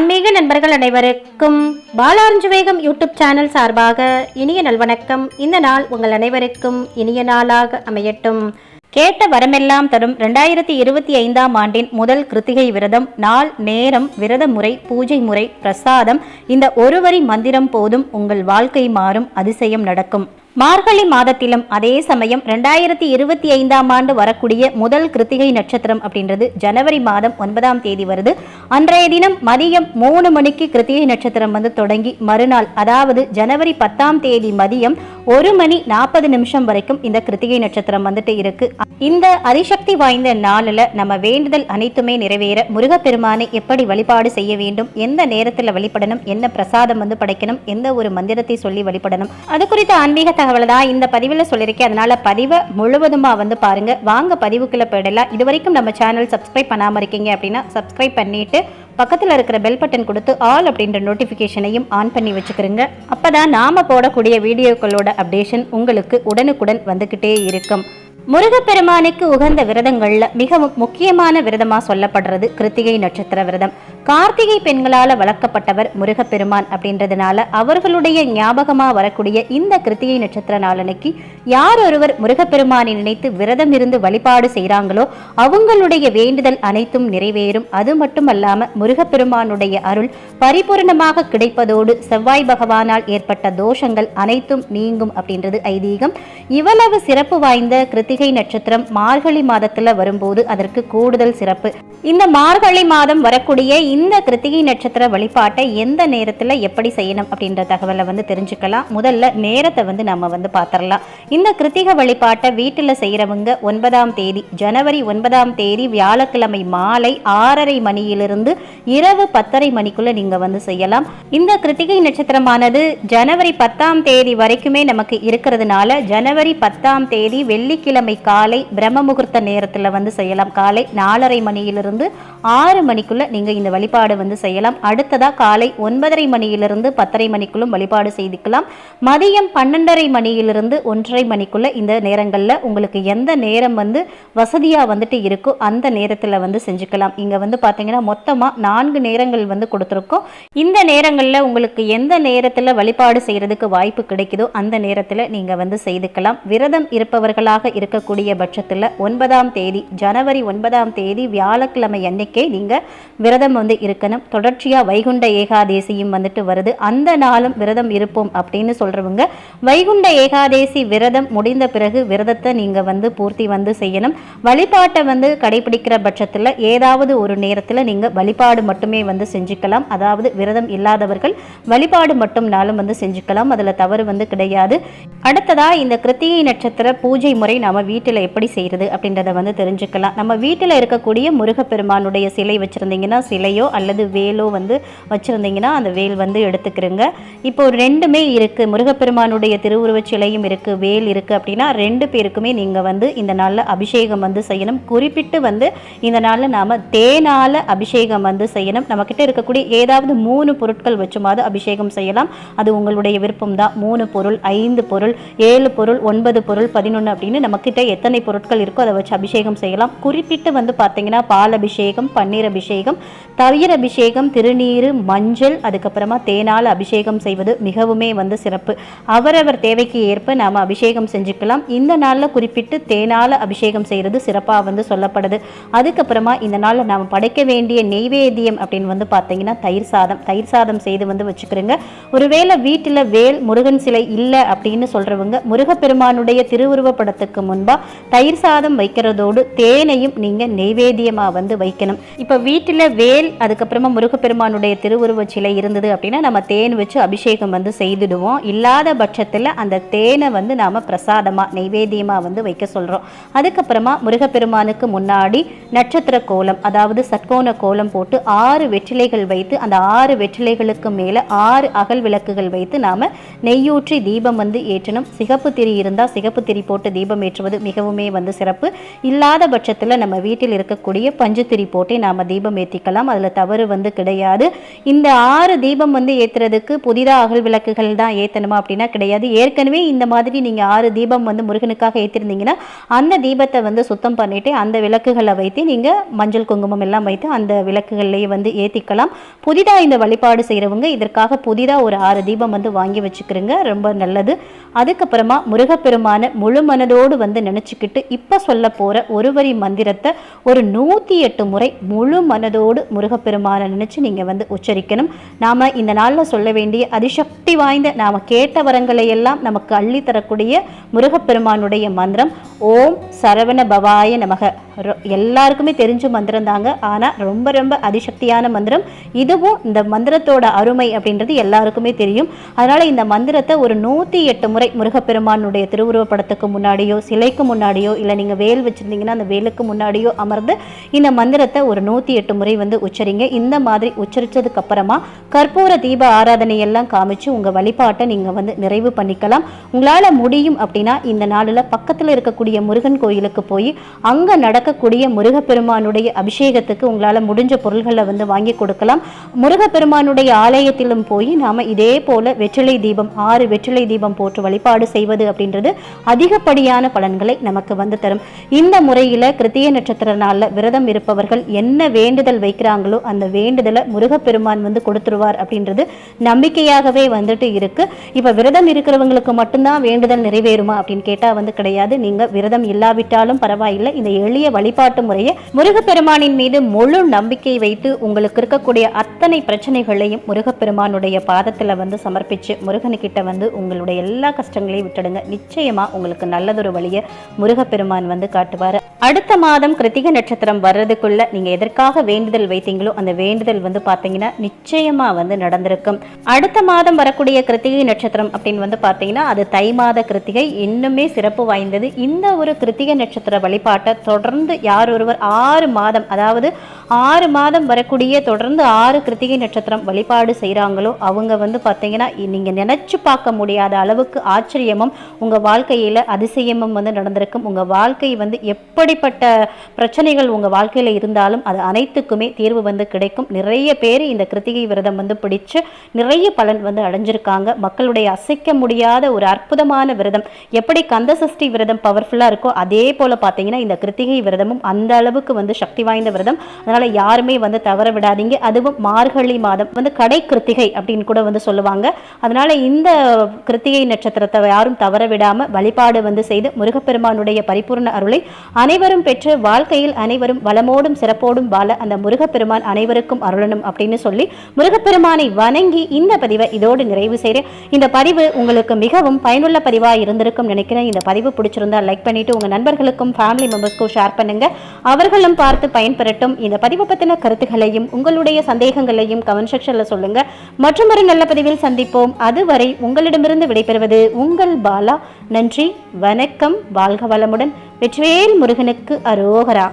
ஆன்மீக நண்பர்கள் அனைவருக்கும் பாலாரஞ்சு வேகம் யூடியூப் சேனல் சார்பாக இனிய நல்வணக்கம் இந்த நாள் உங்கள் அனைவருக்கும் இனிய நாளாக அமையட்டும். கேட்ட வரமெல்லாம் தரும் ரெண்டாயிரத்தி இருபத்தி ஐந்தாம் ஆண்டின் முதல் கிருத்திகை விரதம் நாள் நேரம் விரத முறை பூஜை முறை பிரசாதம் இந்த ஒருவரி மந்திரம் போதும் உங்கள் வாழ்க்கை மாறும் அதிசயம் நடக்கும். மார்கழி மாதத்திலும் அதே சமயம் ரெண்டாயிரத்தி இருபத்தி ஐந்தாம் ஆண்டு வரக்கூடிய முதல் கிருத்திகை நட்சத்திரம் அப்படின்றது ஜனவரி மாதம் ஒன்பதாம் தேதி வருது. அன்றைய தினம் மதியம் மூணு மணிக்கு கிருத்திகை நட்சத்திரம் வந்து தொடங்கி மறுநாள் அதாவது ஜனவரி பத்தாம் தேதி மதியம் ஒரு மணி நாற்பது நிமிஷம் வரைக்கும் இந்த கிருத்திகை நட்சத்திரம் வந்துட்டு இருக்கு. இந்த அதிசக்தி வாய்ந்த நாளில் நம்ம வேண்டுதல் அனைத்துமே நிறைவேற முருகப்பெருமானை எப்படி வழிபாடு செய்ய வேண்டும் எந்த நேரத்தில் வழிபடணும் என்ன பிரசாதம் வந்து படைக்கணும் எந்த ஒரு மந்திரத்தை சொல்லி வழிபடணும். அது குறித்த ஆன்மீக தகவலை தான் இந்த பதிவில் சொல்லியிருக்கேன். அதனால பதிவை முழுவதுமா வந்து பாருங்க. வாங்க பதிவுக்குள்ள போயிடலாம். இது வரைக்கும் நம்ம சேனல் சப்ஸ்கிரைப் பண்ணாமல் இருக்கீங்க அப்படின்னா சப்ஸ்கிரைப் பண்ணிட்டு பக்கத்தில் இருக்கிற பெல் பட்டன் கொடுத்து ஆல் அப்படின்ற நோட்டிஃபிகேஷனையும் ஆன் பண்ணி வச்சுக்கிறோங்க. அப்போ தான் நாம் போடக்கூடிய வீடியோக்களோட அப்டேஷன் உங்களுக்கு உடனுக்குடன் வந்துக்கிட்டே இருக்கும். முருகப்பெருமானுக்கு உகந்த விரதங்கள்ல மிகவும் முக்கியமான விரதமா சொல்லப்படுறது கிருத்திகை நட்சத்திர விரதம். கார்த்திகை பெண்களால வளர்க்கப்பட்டவர் முருகப்பெருமான் அப்படின்றதுனால அவர்களுடைய ஞாபகமா வரக்கூடிய இந்த கிருத்திகை நட்சத்திர நாளனைக்கு யார் ஒருவர் முருகப்பெருமானை நினைத்து விரதம் இருந்து வழிபாடு செய்றாங்களோ அவங்களுடைய வேண்டுதல் அனைத்தும் நிறைவேறும். அது மட்டுமல்லாமல் முருகப்பெருமானுடைய அருள் பரிபூரணமாக கிடைப்பதோடு செவ்வாய் பகவானால் ஏற்பட்ட தோஷங்கள் அனைத்தும் நீங்கும் அப்படின்றது ஐதீகம். இவ்வளவு சிறப்பு வாய்ந்த கிருத்திகை நட்சத்திரம் மார்கழி மாதத்துல வரும்போது அதற்கு கூடுதல் சிறப்பு. இந்த மார்கழி மாதம் வரக்கூடிய இந்த கிருத்திகை நட்சத்திர வழிபாட்டை எந்த நேரத்தில் எப்படி செய்யணும் அப்படின்ற தகவலை வந்து தெரிஞ்சுக்கலாம். முதல்ல நேரத்தை வந்து நம்ம வந்து பார்த்துடலாம் இந்த கிருத்திகை வழிபாட்டை வீட்டில் செய்கிறவங்க ஒன்பதாம் தேதி ஜனவரி ஒன்பதாம் தேதி வியாழக்கிழமை மாலை ஆறரை மணியிலிருந்து இரவு பத்தரை மணிக்குள்ள நீங்கள் வந்து செய்யலாம். இந்த கிருத்திகை நட்சத்திரமானது ஜனவரி பத்தாம் தேதி வரைக்குமே நமக்கு இருக்கிறதுனால ஜனவரி பத்தாம் தேதி வெள்ளிக்கிழமை காலை பிரம்ம முகூர்த்த நேரத்தில் வந்து செய்யலாம். காலை நாலரை மணியிலிருந்து ஆறு மணிக்குள்ள நீங்கள் இந்த வழிபாடு வந்து செய்யலாம். அடுத்ததாக காலை ஒன்பதரை மணியிலிருந்து பத்தரை மணிக்குள்ளும் வழிபாடு செய்துக்கலாம். மதியம் பன்னெண்டரை மணியிலிருந்து ஒன்றரை மணிக்குள்ள இந்த நேரங்களில் உங்களுக்கு எந்த நேரம் வந்து வசதியாக வந்துட்டு இருக்கோ அந்த நேரத்தில் வந்து செஞ்சுக்கலாம். இங்கே வந்து பார்த்தீங்கன்னா மொத்தமாக நான்கு நேரங்கள் வந்து கொடுத்துருக்கோம். இந்த நேரங்களில் உங்களுக்கு எந்த நேரத்தில் வழிபாடு செய்கிறதுக்கு வாய்ப்பு கிடைக்குதோ அந்த நேரத்தில் நீங்கள் வந்து செய்துக்கலாம். விரதம் இருப்பவர்களாக இருக்கக்கூடிய பட்சத்தில் ஒன்பதாம் தேதி ஜனவரி ஒன்பதாம் தேதி வியாழக்கிழமை அன்னைக்கே நீங்கள் விரதம் வந்து இருக்கணும். தொடர்ச்சியாக வைகுண்ட ஏகாதேசியும் வந்துட்டு வருது. அந்த நாளும் விரதம் இருப்போம் அப்படின்னு சொல்கிறவங்க வைகுண்ட ஏகாதேசி விரதம் முடிந்த பிறகு விரதத்தை நீங்கள் வந்து பூர்த்தி வந்து செய்யணும். வழிபாட்டை வந்து கடைபிடிக்கிற பட்சத்தில் ஏதாவது ஒரு நேரத்தில் நீங்கள் வழிபாடு மட்டுமே வந்து செஞ்சுக்கலாம். அதாவது விரதம் இல்லாதவர்கள் வழிபாடு மட்டும்னாலும் வந்து செஞ்சுக்கலாம். அதில் தவறு வந்து கிடையாது. அடுத்ததாக இந்த கிருத்திகை நட்சத்திர பூஜை முறை நம்ம வீட்டில் எப்படி செய்கிறது அப்படின்றத வந்து தெரிஞ்சுக்கலாம். நம்ம வீட்டில் இருக்கக்கூடிய முருக முருகப்பெருமானுடைய சிலை வச்சுருந்தீங்கன்னா சிலையோ அல்லது வேலோ வந்து வச்சுருந்தீங்கன்னா அந்த வேல் வந்து எடுத்துக்கிறோங்க. இப்போ ரெண்டுமே இருக்குது முருகப்பெருமானுடைய திருவுருவச் சிலையும் இருக்குது வேல் இருக்குது அப்படின்னா ரெண்டு பேருக்குமே நீங்கள் வந்து இந்த நாளில் அபிஷேகம் வந்து செய்யணும். குறிப்பிட்டு வந்து இந்த நாளில் நாம் தேனால் அபிஷேகம் வந்து செய்யணும். நம்மக்கிட்ட இருக்கக்கூடிய ஏதாவது மூணு பொருட்கள் வச்சுமாவது அபிஷேகம் செய்யலாம். அது உங்களுடைய விருப்பம் தான் மூணு பொருள் ஐந்து பொருள் ஏழு பொருள் ஒன்பது பொருள் பதினொன்று அப்படின்னு நம்மக்கிட்ட எத்தனை பொருட்கள் இருக்கோ அதை வச்சு அபிஷேகம் செய்யலாம். குறிப்பிட்டு வந்து பார்த்தீங்கன்னா பால் அபிஷேகம் பன்னீர் அபிஷேகம் தயிர் அபிஷேகம் திருநீர் மஞ்சள் அதுக்கப்புறமா தேனால் அபிஷேகம் செய்வது மிகவுமே வந்து சிறப்பு. அவரவர் தேவைக்கு ஏற்ப நாம் அபிஷேகம் செஞ்சுக்கலாம். இந்த நாளில் குறிப்பிட்டு தேனால் அபிஷேகம் செய்கிறது சிறப்பாக வந்து சொல்லப்படுது. அதுக்கப்புறமா இந்த நாளில் நாம் படைக்க வேண்டிய நெய்வேத்தியம் அப்படின்னு வந்து பார்த்தீங்கன்னா தயிர் சாதம். தயிர் சாதம் செய்து வந்து வச்சுக்கிறோங்க. ஒருவேளை வீட்டில் வேல் முருகன் சிலை இல்லை அப்படின்னு சொல்கிறவங்க முருகப்பெருமானுடைய திருவுருவப்படத்துக்கு முன்பாக தயிர் சாதம் வைக்கிறதோடு தேனையும் நீங்கள் நெய்வேத்தியமாக வந்து வந்து வைக்கணும். இப்போ வீட்டில் வேல் அதுக்கப்புறமா முருகப்பெருமானுடைய திருவுருவச் சிலை இருந்தது அப்படின்னா நம்ம தேன் வச்சு அபிஷேகம் வந்து செய்துடுவோம். இல்லாத பட்சத்தில் அந்த தேனை வந்து நாம் பிரசாதமாக நைவேத்தியமாக வந்து வைக்க சொல்கிறோம் அதுக்கப்புறமா முருகப்பெருமானுக்கு முன்னாடி நட்சத்திர கோலம் அதாவது சட்கோண கோலம் போட்டு ஆறு வெற்றிலைகள் வைத்து அந்த ஆறு வெற்றிலைகளுக்கு மேலே ஆறு அகல் விளக்குகள் வைத்து நாம் நெய்யூற்றி தீபம் வந்து ஏற்றணும். சிகப்பு திரி இருந்தால் சிகப்பு திரி போட்டு தீபம் ஏற்றுவது மிகவுமே வந்து சிறப்பு. இல்லாத பட்சத்தில் நம்ம வீட்டில் இருக்கக்கூடிய பஞ்ச திரி போட்டே நாம் தீபம் ஏற்றிக்கலாம் அதில் தவறு வந்து கிடையாது. இந்த ஆறு தீபம் வந்து ஏற்றுறதுக்கு புதிதாக அகல் விளக்குகள் தான் ஏற்றணுமா அப்படின்னா கிடையாது. ஏற்கனவே இந்த மாதிரி நீங்கள் ஆறு தீபம் வந்து முருகனுக்காக ஏற்றிருந்தீங்கன்னா அந்த தீபத்தை வந்து சுத்தம் பண்ணிவிட்டு அந்த விளக்குகளை வைத்து நீங்கள் மஞ்சள் குங்குமம் எல்லாம் வைத்து அந்த விளக்குகள்லேயே வந்து ஏற்றிக்கலாம் புதிதாக இந்த வழிபாடு செய்கிறவங்க இதற்காக புதிதாக ஒரு ஆறு தீபம் வந்து வாங்கி வச்சுக்கிறோங்க. ரொம்ப நல்லது. அதுக்கப்புறமா முருகப்பெருமான முழு மனதோடு வந்து நினச்சிக்கிட்டு இப்போ சொல்ல போகிற ஒரு வரி மந்திரத்தை ஒரு நூற்றி எட்டு முறை முழு மனதோடு முருகப்பெருமானை நினச்சி நீங்கள் வந்து உச்சரிக்கணும். நாம் இந்த நாளில் சொல்ல வேண்டிய அதிசக்தி வாய்ந்த நாம் கேட்ட வரங்களை எல்லாம் நமக்கு அள்ளி தரக்கூடிய முருகப்பெருமானுடைய மந்திரம். ஓம் சரவண பவாய நமக. எல்லாருக்குமே தெரிஞ்ச மந்திரம் தாங்க. ஆனால் ரொம்ப ரொம்ப அதிசக்தியான மந்திரம். இதுவும் இந்த மந்திரத்தோட அருமை அப்படின்றது எல்லாருக்குமே தெரியும். அதனால் இந்த மந்திரத்தை ஒரு நூற்றி எட்டு முறை முருகப்பெருமானுடைய திருவுருவப்படத்துக்கு முன்னாடியோ சிலைக்கு முன்னாடியோ இல்லை நீங்கள் வேல் வச்சுருந்தீங்கன்னா அந்த வேலுக்கு முன்னாடியோ அமர்ந்து இந்த மந்திரத்தை ஒரு நூற்றி எட்டு முறை வந்து உச்சரிங்க. இந்த மாதிரி உச்சரித்ததுக்கு அப்புறமா கற்பூர தீப ஆராதனையெல்லாம் காமிச்சு உங்கள் வழிபாட்டை நீங்கள் வந்து நிறைவு பண்ணிக்கலாம். உங்களால் முடியும் அப்படின்னா இந்த நாளில் பக்கத்தில் இருக்கக்கூடிய முருகன் கோயிலுக்கு போய் அங்கே நடக்க நடக்கக்கூடிய முருகப்பெருமானுடைய அபிஷேகத்துக்கு உங்களால் முடிஞ்ச பொருள்களை வந்து வாங்கி கொடுக்கலாம். முருகப்பெருமானுடைய ஆலயத்திலும் போய் நாம் இதே போல வெற்றிலை தீபம் ஆறு வெற்றிலை தீபம் போட்டு வழிபாடு செய்வது அப்படின்றது அதிகப்படியான பலன்களை நமக்கு வந்து தரும். இந்த முறையில் கிருத்திய நட்சத்திர நாளில் விரதம் இருப்பவர்கள் என்ன வேண்டுதல் வைக்கிறாங்களோ அந்த வேண்டுதலை முருகப்பெருமான் வந்து கொடுத்துருவார் அப்படின்றது நம்பிக்கையாகவே வந்துட்டு இருக்கு. இப்போ விரதம் இருக்கிறவங்களுக்கு மட்டும்தான் வேண்டுதல் நிறைவேறுமா அப்படின்னு கேட்டால் வந்து கிடையாது. நீங்கள் விரதம் இல்லாவிட்டாலும் பரவாயில்லை. இந்த எளிய வழிபாட்டு முறையை முருகப்பெருமானின் மீது முழு நம்பிக்கை வைத்து உங்களுக்கு இருக்கக்கூடிய அத்தனை பிரச்சனைகளையும் முருகப்பெருமானுடைய பாதத்தில் வந்து சமர்ப்பித்து முருகனுக்கிட்ட வந்து உங்களுடைய எல்லா கஷ்டங்களையும் விட்டுடுங்க. நிச்சயமாக உங்களுக்கு நல்லதொரு வழியை முருகப்பெருமான் வந்து காட்டுவார். அடுத்த மாதம் கிருத்திகை நட்சத்திரம் வர்றதுக்குள்ள நீங்கள் எதற்காக வேண்டுதல் வைத்தீங்களோ அந்த வேண்டுதல் வந்து பார்த்தீங்கன்னா நிச்சயமாக வந்து நடந்திருக்கும். அடுத்த மாதம் வரக்கூடிய கிருத்திகை நட்சத்திரம் அப்படின்னு வந்து பார்த்தீங்கன்னா அது தை மாத கிருத்திகை. இன்னுமே சிறப்பு வாய்ந்தது. இந்த ஒரு கிருத்திகை நட்சத்திர வழிபாட்டை தொடர்ந்து யார் ஒருவர் ஆறு மாதம் அதாவது ஆறு மாதம் வரக்கூடிய தொடர்ந்து ஆறு கிருத்திகை நட்சத்திரம் வழிபாடு செய்கிறாங்களோ அவங்க வந்து பார்த்தீங்கன்னா நீங்கள் நினச்சி பார்க்க முடியாத அளவுக்கு ஆச்சரியமும் உங்கள் வாழ்க்கையில் அதிசயமும் வந்து நடந்திருக்கும். உங்கள் வாழ்க்கை வந்து எப்படிப்பட்ட பிரச்சனைகள் உங்கள் வாழ்க்கையில் இருந்தாலும் அது அனைத்துக்குமே தீர்வு வந்து கிடைக்கும். நிறைய பேர் இந்த கிருத்திகை விரதம் வந்து பிடிச்சு நிறைய பலன் வந்து அடைஞ்சிருக்காங்க. மக்களுடைய அசைக்க முடியாத ஒரு அற்புதமான விரதம். எப்படி கந்த சஷ்டி விரதம் பவர்ஃபுல்லாக இருக்கோ அதே போல் பார்த்தீங்கன்னா இந்த கிருத்திகை விரதமும் அந்த அளவுக்கு வந்து சக்தி வாய்ந்த விரதம். அதனால் யாருமே வந்து தவற விடாதீங்க. அதுவும் மார்கழி மாதம் வந்து கடை கிருத்திகை அப்படின்னு கூட வந்து சொல்லுவாங்க. அதனால் இந்த கிருத்திகை நட்சத்திரத்தை யாரும் தவற விடாமல் வழிபாடு வந்து செய்து முருகப்பெருமானுடைய பரிபூர்ண அருளை அனைவரும் பெற்று வாழ்க்கையில் அனைவரும் வளமோடும் சிறப்போடும் வாழ அந்த முருகப்பெருமான் அனைவருக்கும் அருளணும் அப்படின்னு சொல்லி முருகப்பெருமானை வணங்கி இந்த பதிவை இதோடு நிறைவு செய்கிறேன் இந்த பதிவு உங்களுக்கு மிகவும் பயனுள்ள பதிவாக இருந்திருக்கும் நினைக்கிறேன். இந்த பதிவு பிடிச்சிருந்தா லைக் பண்ணிட்டு உங்கள் நண்பர்களுக்கும் ஃபேமிலி மெம்பர்ஸ்க்கும் ஷேர் பண்ணுங்க. அவர்களும் பார்த்து பயன்பெறட்டும். இந்த பதிவை பற்றின கருத்துகளையும் உங்களுடைய சந்தேகங்களையும் கமெண்ட் செக்ஷனில் சொல்லுங்க. மற்றும் ஒரு நல்ல பதிவில் சந்திப்போம். அதுவரை உங்களிடமிருந்து விடைபெறுவது உங்கள் பாலா. நன்றி வணக்கம் வாழ்க வளமுடன். வெற்றிவேல் முருகனுக்கு அரோகரா.